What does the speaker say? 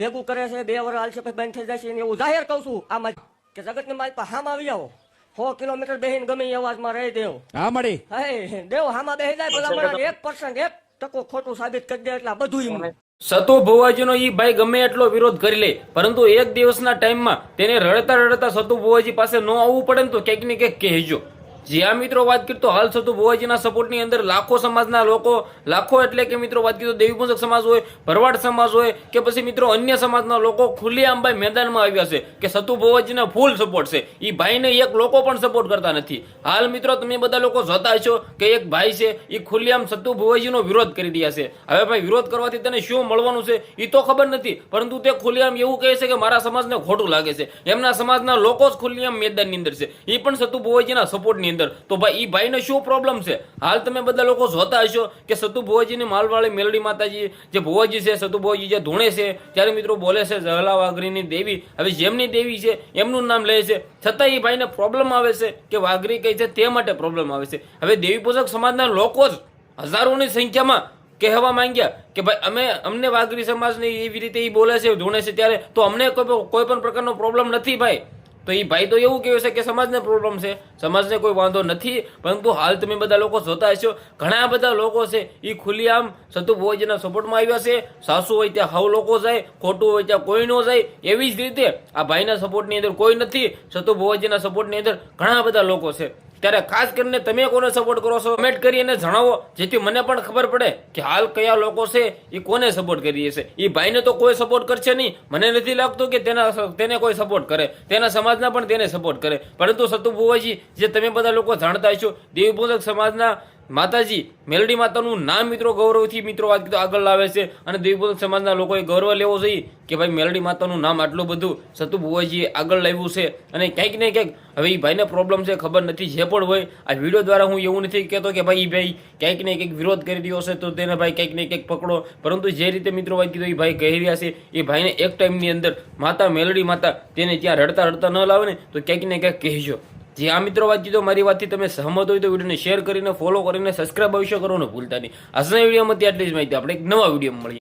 ભેગું કરે છે બે વર્ષ હાલશે પછી બંધ થઈ જાય છે એને એવું જાહેર કહું છું. આમાં કે જગતની મારી પાસે હામાં આવી આવો સો કિલોમીટર બેહીને ગમે એ અવાજમાં રહી દેવ. હા મળી. હે દેવ હામાં બેહી જાય ભલા એક પર્સન્ટ એક ટકો ખોટું સાબિત કરી દે એટલે બધું. સતુ ભુવાજીનો ઈ ભાઈ ગમે એટલો વિરોધ કરી લે પરંતુ એક દિવસના ટાઈમમાં તેને રડતા રડતા સતુ ભુવાજી પાસે ન આવવું પડે ને તો ક્યાંક ને ક્યાંક કહેજો. જી આ મિત્રો, વાત કરીએ તો હાલ સતુ ભુવાજીના સપોર્ટની અંદર લાખો સમાજના લોકો, લાખો એટલે કે મિત્રો, વાત કરીએ તો દેવી સમાજ હોય, ભરવાડ સમાજ હોય, કે પછી મિત્રો, અન્ય સમાજના લોકો ખુલ્લી આંબાઈ મેદાનમાં આવ્યા છે, કે સતુ ભુવાજીને ફૂલ સપોર્ટ છે. એ ભાઈને એક લોકો પણ સપોર્ટ કરતા નથી. હાલ મિત્રો, તમે બધા લોકો જોતા છો કે એક ભાઈ છે એ ખુલ્લેઆમ સતુ ભુવાજીનો વિરોધ કરી રહ્યા છે. હવે ભાઈ, વિરોધ કરવાથી તને શું મળવાનું છે એ તો ખબર નથી, પરંતુ તે ખુલ્લેઆમ એવું કહે છે કે મારા સમાજને ખોટું લાગે છે. એમના સમાજના લોકો જ ખુલ્લેઆમ મેદાનની અંદર છે. એ પણ સતુ ભુવાજીના સપોર્ટની અંદર. તો ભાઈ એ ભાઈને શું પ્રોબ્લેમ છે? હાલ તમે બધા લોકો જોતા હશો કે સતુ ભુવાજીની માલવાળી મેલડી માતાજી જે ભુવાજી છે, સતુ ભુવાજી જે ધૂણે છે, ત્યારે મિત્રો બોલે છે વાઘરીની દેવી. હવે જેમની દેવી છે, એમનું નામ લે છે. છતાં એ ભાઈને પ્રોબ્લેમ આવે છે કે વાઘરી કઈ છે, તે માટે પ્રોબ્લેમ આવે છે. હવે દેવી પૂજક સમાજના લોકો જ હજારોની સંખ્યામાં કહેવા માંગ્યા કે ભાઈ, અમે, અમને વાઘરી સમાજને એવી રીતે એ બોલે છે, ધૂણે છે ત્યારે તો અમને કોઈ કોઈ પણ પ્રકારનો પ્રોબ્લેમ નથી ભાઈ. તો એ ભાઈ તો એવું કહે છે કે સમાજને પ્રોબ્લેમ છે. સમાજને કોઈ વાંધો નથી, પરંતુ હાલ તમે બધા લોકો જોતા હશો. ઘણા બધા લોકો છે એ ખુલ્લેઆમ સતુ ભુવાજીના સપોર્ટમાં આવ્યા છે. સાસુ હોય ત્યાં હાવ લોકો જાય, ખોટું હોય ત્યાં કોઈ ન જાય. એવી જ રીતે આ ભાઈના સપોર્ટની અંદર કોઈ નથી, સતુ ભુવાજીના સપોર્ટની અંદર ઘણા બધા લોકો છે. ત્યારે ખાસ કરીને તમે કોને સપોર્ટ કરો છો? કમેન્ટ કરી અને જણાવો, જેથી મને પણ ખબર પડે કે હાલ કયા લોકો છે, એ કોને સપોર્ટ કરી છે એ ભાઈને તો કોઈ સપોર્ટ કરશે નહીં. મને નથી લાગતું કે તેના તેને કોઈ સપોર્ટ કરે. તેના સમાજના પણ તેને સપોર્ટ કરે. પરંતુ સતુ ભુવાજી, જે તમે બધા લોકો જાણતા છો દેવી સમાજના માતાજી, મેલડી માતાનું નામ મિત્રો ગૌરવથી મિત્રો વાત કીધું, આગળ લાવે છે. અને દેવીપૂજક સમાજના લોકોએ ગૌરવ લેવો જોઈએ કે ભાઈ મેલડી માતાનું નામ આટલું બધું સતુ આગળ લાવ્યું છે. અને ક્યાંક ને ક્યાંક હવે એ ભાઈને પ્રોબ્લેમ છે, ખબર નથી, જે પણ હોય, આ વીડિયો દ્વારા હું એવું નથી કહેતો કે ભાઈ ભાઈ ક્યાંક ને ક્યાંક વિરોધ કરી રહ્યો છે, તો તેને ભાઈ ક્યાંક ને ક્યાંક પકડો. પરંતુ જે રીતે મિત્રો વાત કીધું એ ભાઈ કહી રહ્યા છે એ ભાઈને એક ટાઈમની અંદર માતા મેલડી માતા તેને ત્યાં રડતા રડતા ન લાવે ને, તો ક્યાંક ને ક્યાંક કહેજો. જે આ મિત્રો વાત કીધો, મારી વાતથી તમે સહમત હોય તો વિડીયોને શેર કરીને ફોલો કરીને સબસ્ક્રાઈબ અવશ્ય કરવાનું ભૂલતા નહીં. આજના વિડીયોમાંથી આટલી જ માહિતી. આપણે એક નવા વીડિયો મળીએ.